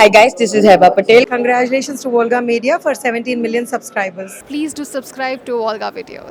Hi guys, this is Heba Patel. Congratulations to Volga Media for 17 million subscribers. Please do subscribe to Olga Videos.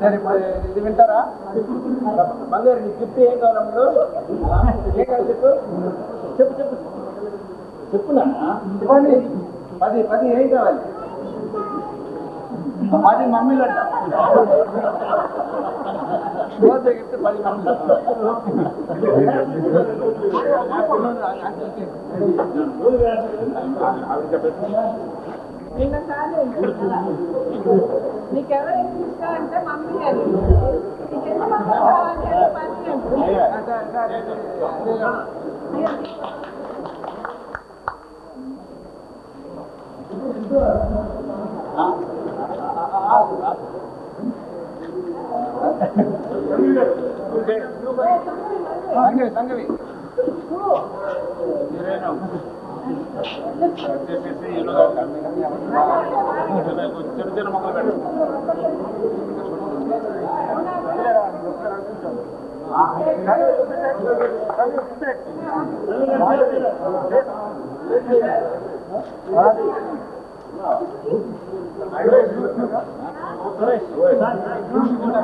సరే మరి ఇది వింటారా? బంగారు నీ gift ఏం కావాలప్పుడు ఏం కావాలి చెప్పు? చెప్పు చెప్పు. చెప్పునా చెప్పండి. పది పది ఏం కావాలి? పది మమ్మీలు అంట. రోజు గిఫ్ట్ పది మమ్మీలు. నీకెవరు ఎక్కువ ni que se mantiene. Y que no vamos a dañar el paciente. தங்கவி தங்கவி చిన్న మొక్కలు పెట్టు ఓకే ఒక నిమిషం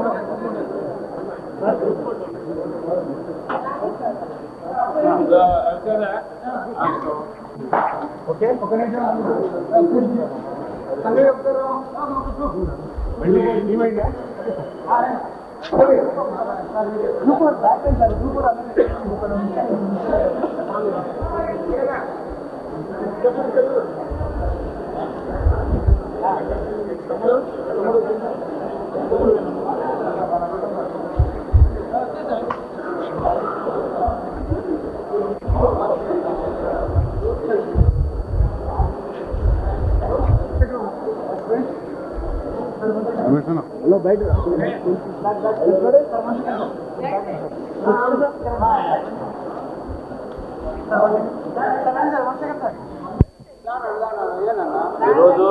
సంగవి చెప్తారు మళ్ళీ ఏమైందా నువ్వు కూడా బ్యాక్ వెళ్ళాలి నువ్వు కూడా బయట ఈరోజు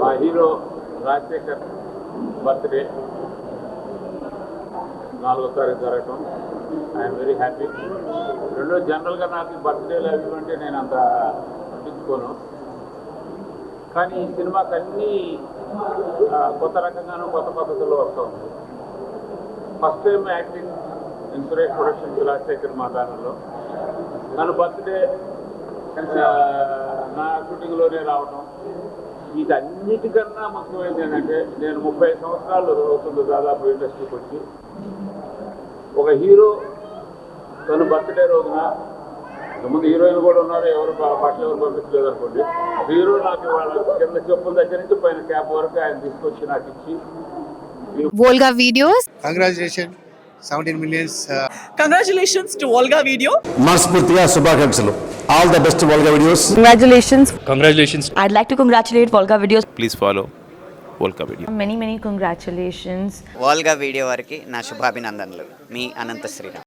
మా హీరో రాజశేఖర్ బర్త్డే నాలుగో తారీఖు జరగటం ఐఎమ్ వెరీ హ్యాపీ రెండో జనరల్గా నాకు బర్త్డేలు అవి అంటే నేను అంత పట్టించుకోను. కానీ ఈ సినిమాకి అన్నీ కొత్త రకంగానూ కొత్త పద్ధతుల్లో వస్తుంది. First time acting in Suresh productions Rajasekhar మా బ్యానర్లో తన బర్త్డే నా షూటింగ్లోనే రావటం. వీటన్నిటికన్నా ముఖ్యమైనది ఏంటంటే నేను ముప్పై సంవత్సరాలు అవుతుంది దాదాపు ఇండస్ట్రీకి వచ్చి. ఒక హీరో తన బర్త్డే రోజున ముందు హీరోయిన్ కూడా ఉన్నారు. ఎవరు బట్టలు ఎవరు పంపించలేదు అనుకోండి హీరో నాకు వాళ్ళ కింద చెప్పుల దగ్గర నుంచి పైన క్యాప్ వరకు ఆయన తీసుకొచ్చి నాకు ఇచ్చి Volga Videos. Congratulation seventy millions congratulations to Volga video మనస్ఫూర్తిగా శుభాకాంక్షలు. All the best Volga videos Congratulations. I'd like to congratulate Volga Videos. Please follow Volga video Many, many congratulations. Volga video వారికి నా శుభాభినందనలు. మీ అనంత శ్రీరామ్.